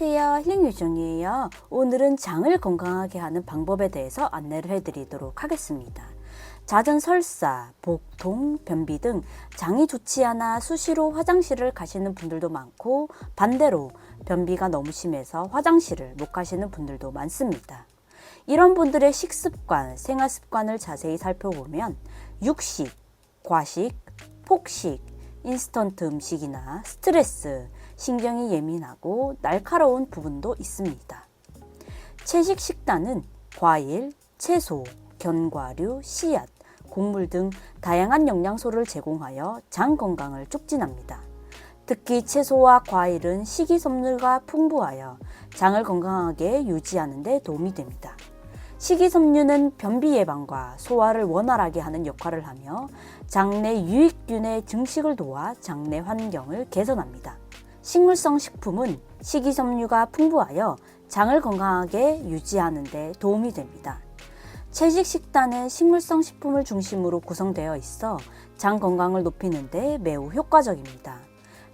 안녕하세요. 힐링유정이에요. 오늘은 장을 건강하게 하는 방법에 대해서 안내를 해드리도록 하겠습니다. 잦은 설사, 복통, 변비 등 장이 좋지 않아 수시로 화장실을 가시는 분들도 많고 반대로 변비가 너무 심해서 화장실을 못 가시는 분들도 많습니다. 이런 분들의 식습관, 생활 습관을 자세히 살펴보면 육식, 과식, 폭식, 인스턴트 음식이나 스트레스, 신경이 예민하고 날카로운 부분도 있습니다. 채식 식단은 과일, 채소, 견과류, 씨앗, 곡물 등 다양한 영양소를 제공하여 장 건강을 촉진합니다. 특히 채소와 과일은 식이섬유가 풍부하여 장을 건강하게 유지하는 데 도움이 됩니다. 식이섬유는 변비 예방과 소화를 원활하게 하는 역할을 하며 장내 유익균의 증식을 도와 장내 환경을 개선합니다. 식물성 식품은 식이섬유가 풍부하여 장을 건강하게 유지하는 데 도움이 됩니다. 채식 식단은 식물성 식품을 중심으로 구성되어 있어 장 건강을 높이는 데 매우 효과적입니다.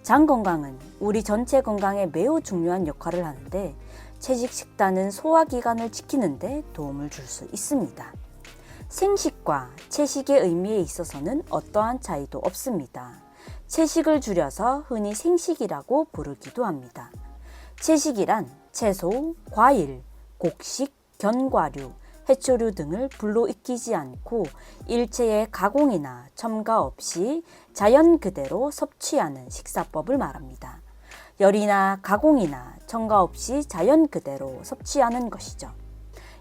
장 건강은 우리 전체 건강에 매우 중요한 역할을 하는데 채식 식단은 소화 기관을 지키는 데 도움을 줄 수 있습니다. 생식과 채식의 의미에 있어서는 어떠한 차이도 없습니다. 채식을 줄여서 흔히 생식이라고 부르기도 합니다. 채식이란 채소, 과일, 곡식, 견과류, 해초류 등을 불로 익히지 않고 일체의 가공이나 첨가 없이 자연 그대로 섭취하는 식사법을 말합니다. 열이나 가공이나 첨가 없이 자연 그대로 섭취하는 것이죠.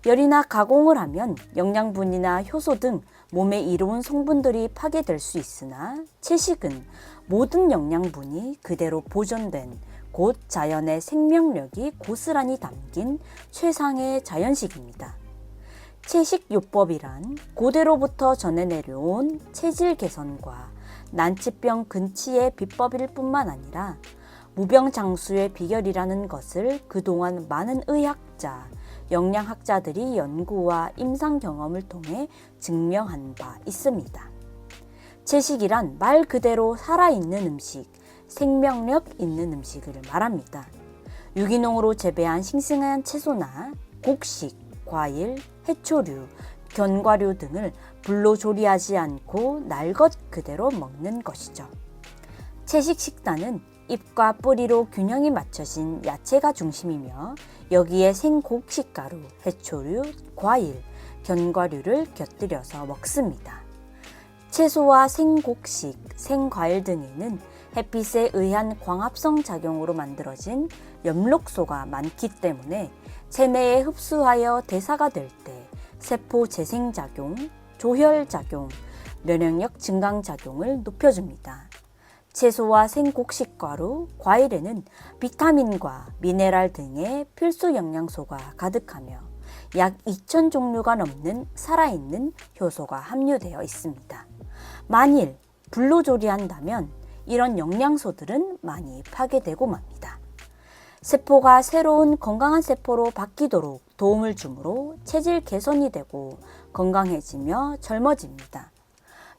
열이나 가공을 하면 영양분이나 효소 등 몸에 이로운 성분들이 파괴될 수 있으나 채식은 모든 영양분이 그대로 보존된 곧 자연의 생명력이 고스란히 담긴 최상의 자연식입니다. 채식 요법이란 고대로부터 전해 내려온 체질 개선과 난치병 근치의 비법일 뿐만 아니라 무병장수의 비결이라는 것을 그동안 많은 의학자, 영양학자들이 연구와 임상 경험을 통해 증명한 바 있습니다. 채식이란 말 그대로 살아있는 음식, 생명력 있는 음식을 말합니다. 유기농으로 재배한 싱싱한 채소나 곡식, 과일, 해초류, 견과류 등을 불로 조리하지 않고 날 것 그대로 먹는 것이죠. 채식 식단은 잎과 뿌리로 균형이 맞춰진 야채가 중심이며 여기에 생곡식가루, 해초류, 과일, 견과류를 곁들여서 먹습니다. 채소와 생곡식, 생과일 등에는 햇빛에 의한 광합성 작용으로 만들어진 엽록소가 많기 때문에 체내에 흡수하여 대사가 될 때 세포 재생작용, 조혈작용, 면역력 증강작용을 높여줍니다. 채소와 생곡식과로 과일에는 비타민과 미네랄 등의 필수 영양소가 가득하며 약 2천 종류가 넘는 살아있는 효소가 함유되어 있습니다. 만일 불로 조리한다면 이런 영양소들은 많이 파괴되고 맙니다. 세포가 새로운 건강한 세포로 바뀌도록 도움을 주므로 체질 개선이 되고 건강해지며 젊어집니다.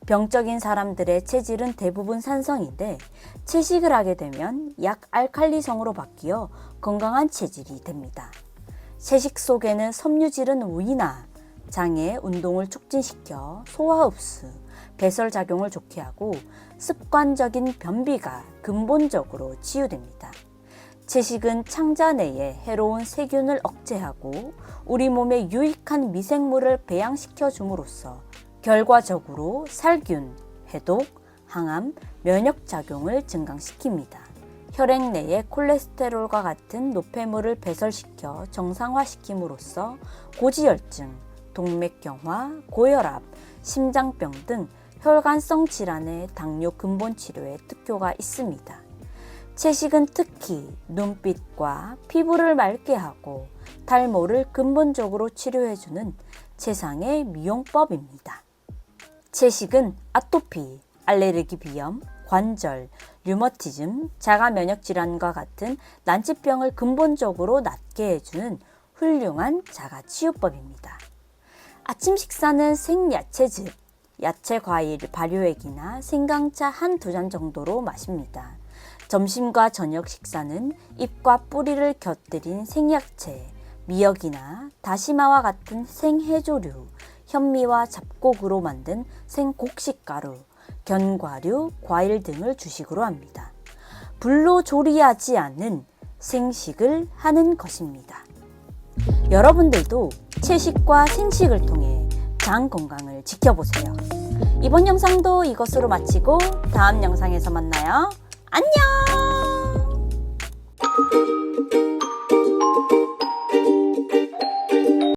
병적인 사람들의 체질은 대부분 산성인데 채식을 하게 되면 약 알칼리성으로 바뀌어 건강한 체질이 됩니다. 채식 속에는 섬유질은 우이나 장의 운동을 촉진시켜 소화 흡수, 배설 작용을 좋게 하고 습관적인 변비가 근본적으로 치유됩니다. 채식은 창자 내에 해로운 세균을 억제하고 우리 몸에 유익한 미생물을 배양시켜 줌으로써 결과적으로 살균, 해독, 항암, 면역 작용을 증강시킵니다. 혈액 내에 콜레스테롤과 같은 노폐물을 배설시켜 정상화시킴으로써 고지혈증, 동맥경화, 고혈압, 심장병 등 혈관성 질환의 당뇨 근본 치료에 특효가 있습니다. 채식은 특히 눈빛과 피부를 맑게 하고 탈모를 근본적으로 치료해주는 최상의 미용법입니다. 채식은 아토피, 알레르기 비염, 관절, 류머티즘, 자가 면역 질환과 같은 난치병을 근본적으로 낫게 해주는 훌륭한 자가 치유법입니다. 아침 식사는 생야채즙, 야채 과일 발효액이나 생강차 한 두 잔 정도로 마십니다. 점심과 저녁 식사는 잎과 뿌리를 곁들인 생약채, 미역이나 다시마와 같은 생해조류, 현미와 잡곡으로 만든 생곡식 가루, 견과류, 과일 등을 주식으로 합니다. 불로 조리하지 않는 생식을 하는 것입니다. 여러분들도 채식과 생식을 통해 장 건강을 지켜보세요. 이번 영상도 이것으로 마치고 다음 영상에서 만나요. 안녕!